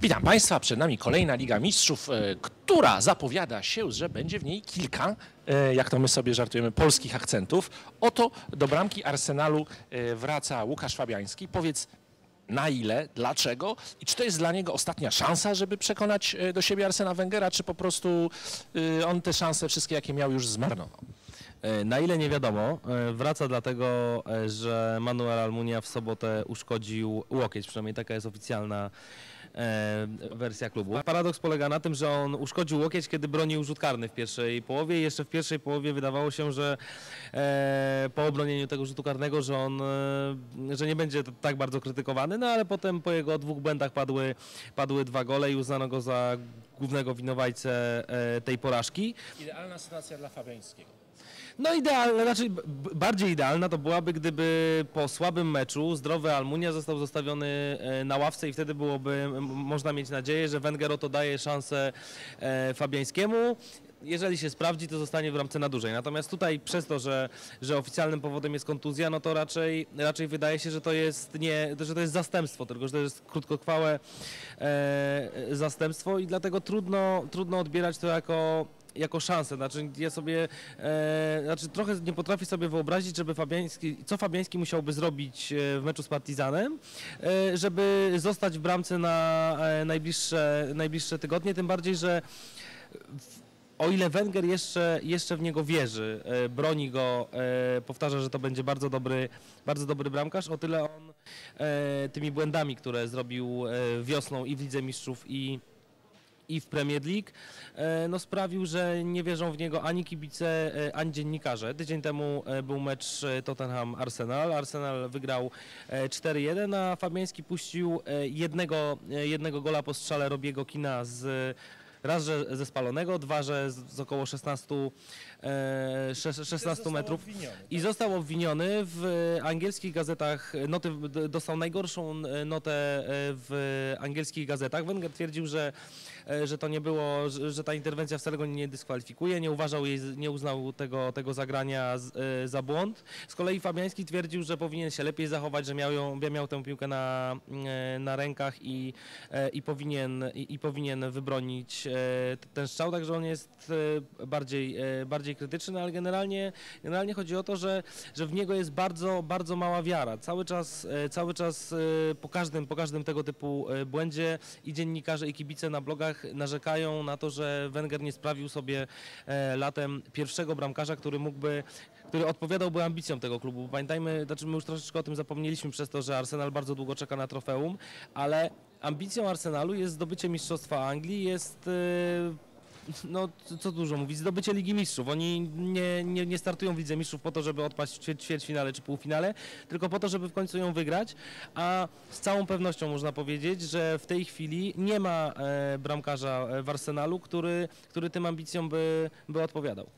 Witam Państwa, przed nami kolejna Liga Mistrzów, e, która zapowiada się, że będzie w niej kilka, e, jak to my sobie żartujemy, polskich akcentów. Oto do bramki Arsenalu e, wraca Łukasz Fabiański. Powiedz na ile, dlaczego i czy to jest dla niego ostatnia szansa, żeby przekonać do siebie Arsena Wengera, czy po prostu on te szanse wszystkie, jakie miał, już zmarnował? E, Na ile nie wiadomo, e, wraca dlatego, e, że Manuel Almunia w sobotę uszkodził łokieć, przynajmniej taka jest oficjalna wersja klubu. Paradoks polega na tym, że on uszkodził łokieć, kiedy bronił rzut karny w pierwszej połowie jeszcze w pierwszej połowie wydawało się, że po obronieniu tego rzutu karnego, że on że nie będzie tak bardzo krytykowany, no ale potem po jego dwóch błędach padły, padły dwa gole i uznano go za głównego winowajcę tej porażki. Idealna sytuacja dla Fabiańskiego. No idealna, znaczy bardziej idealna to byłaby, gdyby po słabym meczu zdrowy Almunia został zostawiony e, na ławce i wtedy byłoby, można mieć nadzieję, że Wenger to daje szansę e, Fabiańskiemu. Jeżeli się sprawdzi, to zostanie w ramce na dłużej. Natomiast tutaj przez to, że, że oficjalnym powodem jest kontuzja, no to raczej, raczej wydaje się, że to jest nie, że to jest zastępstwo, tylko że to jest krótkotrwałe e, zastępstwo i dlatego trudno, trudno odbierać to jako jako szansę. Znaczy ja sobie, e, znaczy trochę nie potrafię sobie wyobrazić, żeby Fabiański, co Fabiański musiałby zrobić e, w meczu z Partizanem, e, żeby zostać w bramce na e, najbliższe, najbliższe tygodnie, tym bardziej, że w, o ile Wenger jeszcze, jeszcze w niego wierzy, e, broni go, e, powtarza, że to będzie bardzo dobry, bardzo dobry bramkarz, o tyle on e, tymi błędami, które zrobił e, wiosną i w Lidze Mistrzów i i w Premier League, e, no sprawił, że nie wierzą w niego ani kibice, e, ani dziennikarze. Tydzień temu e, był mecz Tottenham-Arsenal. Arsenal wygrał e, 4-1, a Fabiański puścił jednego, jednego gola po strzale Robiego Kina z raz, że ze spalonego, dwa, że z, około 16, e, sze- 16 metrów. I został obwiniony w angielskich gazetach, noty, dostał najgorszą notę w angielskich gazetach. Wenger twierdził, że, że to nie było, że, ta interwencja wcale go nie dyskwalifikuje, nie uważał jej, nie uznał tego, tego zagrania e, za błąd. Z kolei Fabiański twierdził, że powinien się lepiej zachować, że miał, ją, miał tę piłkę na, e, na rękach i, e, i, powinien, i, i powinien wybronić e, ten strzał, także on jest e, bardziej, e, bardziej krytyczny, ale generalnie, generalnie chodzi o to, że, że w niego jest bardzo, bardzo mała wiara. Cały czas, e, cały czas e, po każdym, po każdym tego typu e, błędzie i dziennikarze i kibice na blogach narzekają na to, że Wenger nie sprawił sobie e, latem pierwszego bramkarza, który mógłby który odpowiadałby ambicjom tego klubu. Pamiętajmy, znaczy my już troszeczkę o tym zapomnieliśmy przez to, że Arsenal bardzo długo czeka na trofeum, ale ambicją Arsenalu jest zdobycie Mistrzostwa Anglii, jest e, no co- dużo mówić, zdobycie Ligi Mistrzów. Oni nie, nie, nie startują w Lidze Mistrzów po to, żeby odpaść w ćwier- ćwierćfinale czy półfinale, tylko po to, żeby w końcu ją wygrać, a z całą pewnością można powiedzieć, że w tej chwili nie ma e, bramkarza e, w Arsenalu, który, który tym ambicjom by, by odpowiadał.